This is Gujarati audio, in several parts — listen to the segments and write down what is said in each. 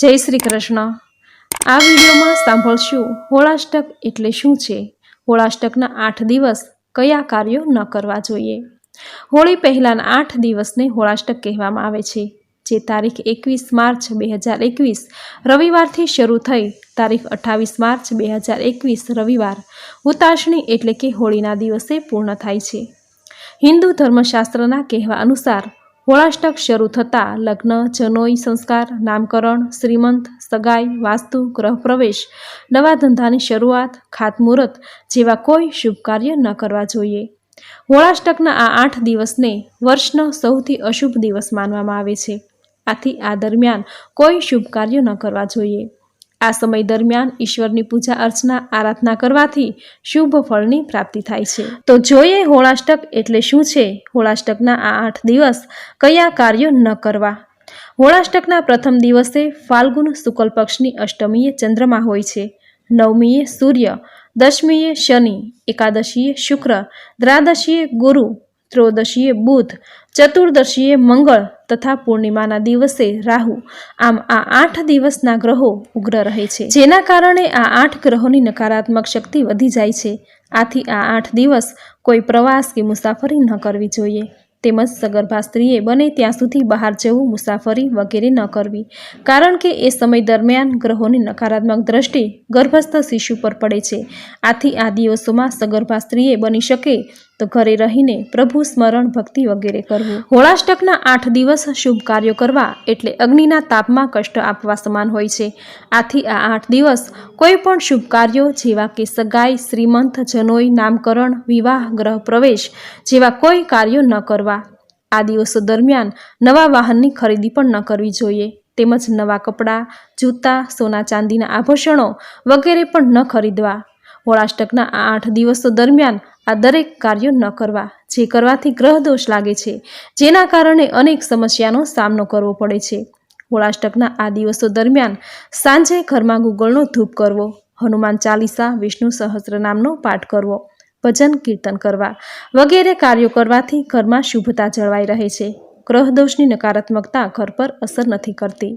જય શ્રી કૃષ્ણ. આ વિડીયોમાં સાંભળશું હોળાષ્ટક એટલે શું છે? હોળાષ્ટકના આઠ દિવસ કયા કાર્યો ન કરવા જોઈએ? હોળી પહેલાંના આઠ દિવસને હોળાષ્ટક કહેવામાં આવે છે. જે તારીખ એકવીસ માર્ચ બે હજાર એકવીસ, રવિવારથી શરૂ થઈ તારીખ અઠ્ઠાવીસ માર્ચ બે હજાર એકવીસ રવિવાર ઉતાસણી એટલે કે હોળીના દિવસે પૂર્ણ થાય છે. હિન્દુ ધર્મશાસ્ત્રના કહેવા અનુસાર હોળાષ્ટક શરૂ થતાં લગ્ન, જનોઈ, સંસ્કાર, નામકરણ, શ્રીમંત, સગાઈ, વાસ્તુ, ગ્રહ પ્રવેશ, નવા ધંધાની શરૂઆત, ખાતમુહૂર્ત જેવા કોઈ શુભ કાર્ય ન કરવા જોઈએ. હોળાષ્ટકના આ આઠ દિવસને વર્ષનો સૌથી અશુભ દિવસ માનવામાં આવે છે. આથી આ દરમિયાન કોઈ શુભ કાર્ય ન કરવા જોઈએ. આ સમય દરમિયાન ઈશ્વરની પૂજા અર્ચના, આરાધના કરવાથી શુભ ફળની પ્રાપ્તિ થાય છે. તો જોઈએ હોળાષ્ટક એટલે શું છે? હોળાષ્ટકના આ આઠ દિવસ કયા કાર્યો ન કરવા? હોળાષ્ટકના પ્રથમ દિવસે ફાલ્ગુન શુક્લ પક્ષની અષ્ટમીએ ચંદ્રમા હોય છે. નવમીએ સૂર્ય, દશમીએ શનિ, એકાદશીએ શુક્ર, દ્રાદશીએ ગુરુ ત્રોદશીએ બુધ ચતુર્દશીએ મંગળ તથા પૂર્ણિમાના દિવસે રાહુ. આમ આ આઠ દિવસના ગ્રહો ઉગ્ર રહે છે. જેના કારણે આ આઠ ગ્રહોની નકારાત્મક શક્તિ વધી જાય છે. આથી આ આઠ દિવસ કોઈ પ્રવાસ કે મુસાફરી ન કરવી જોઈએ. તેમજ સગર્ભા સ્ત્રીએ બને ત્યાં સુધી બહાર જવું, મુસાફરી વગેરે ન કરવી. કારણ કે એ સમય દરમિયાન ગ્રહોની નકારાત્મક દ્રષ્ટિ ગર્ભસ્થ શિશુ પર પડે છે. આથી આ દિવસોમાં સગર્ભા સ્ત્રીએ બની શકે તો ઘરે રહીને પ્રભુ સ્મરણ ભક્તિ વગેરે કરવું. હોળાષ્ટકના આઠ દિવસ શુભ કાર્યો કરવા એટલે અગ્નિના તાપમાં કષ્ટ આપવા સમાન હોય છે. આથી આ આઠ દિવસ કોઈ પણ શુભ કાર્યો જેવા કે સગાઈ, શ્રીમંત જનોઈ, નામકરણ, વિવાહ, ગ્રહ પ્રવેશ જેવા કોઈ કાર્યો ન કરવા. આ દિવસો દરમિયાન નવા વાહનની ખરીદી પણ ન કરવી જોઈએ. તેમજ નવા કપડાં, જૂતા, સોના ચાંદીના આભૂષણો વગેરે પણ ન ખરીદવા. હોળાષ્ટકના આ આઠ દિવસો દરમિયાન આ દરેક કાર્યો ન કરવા, જે કરવાથી ગ્રહ દોષ લાગે છે, જેના કારણે અનેક સમસ્યાનો સામનો કરવો પડે છે. હોળાષ્ટકના આ દિવસો દરમિયાન સાંજે ઘરમાં ગુગળનો ધૂપ કરવો, હનુમાન ચાલીસા, વિષ્ણુ સહસ્રનામનો પાઠ કરવો, ભજન કીર્તન કરવા વગેરે કાર્યો કરવાથી ઘરમાં શુભતા જળવાઈ રહે છે. ગ્રહ દોષની નકારાત્મકતા ઘર પર અસર નથી કરતી.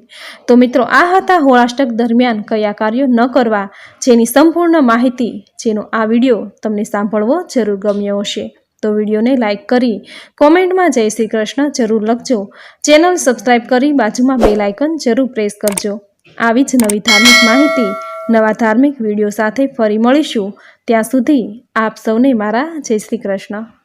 તો મિત્રો, આ હતા હોળાષ્ટક દરમિયાન કયા કાર્યો ન કરવા જેની સંપૂર્ણ માહિતી, જેનો આ વીડિયો તમને સાંભળવો જરૂર ગમ્યો હશે. તો વિડીયોને લાઇક કરી, કોમેન્ટમાં જય શ્રી કૃષ્ણ જરૂર લખજો. ચેનલ સબસ્ક્રાઈબ કરી બાજુમાં બે લાઇકન જરૂર પ્રેસ કરજો. આવી જ નવી ધાર્મિક માહિતી, નવા ધાર્મિક વીડિયો સાથે ફરી મળીશું. ત્યાં સુધી આપ સૌને મારા જય શ્રી કૃષ્ણ.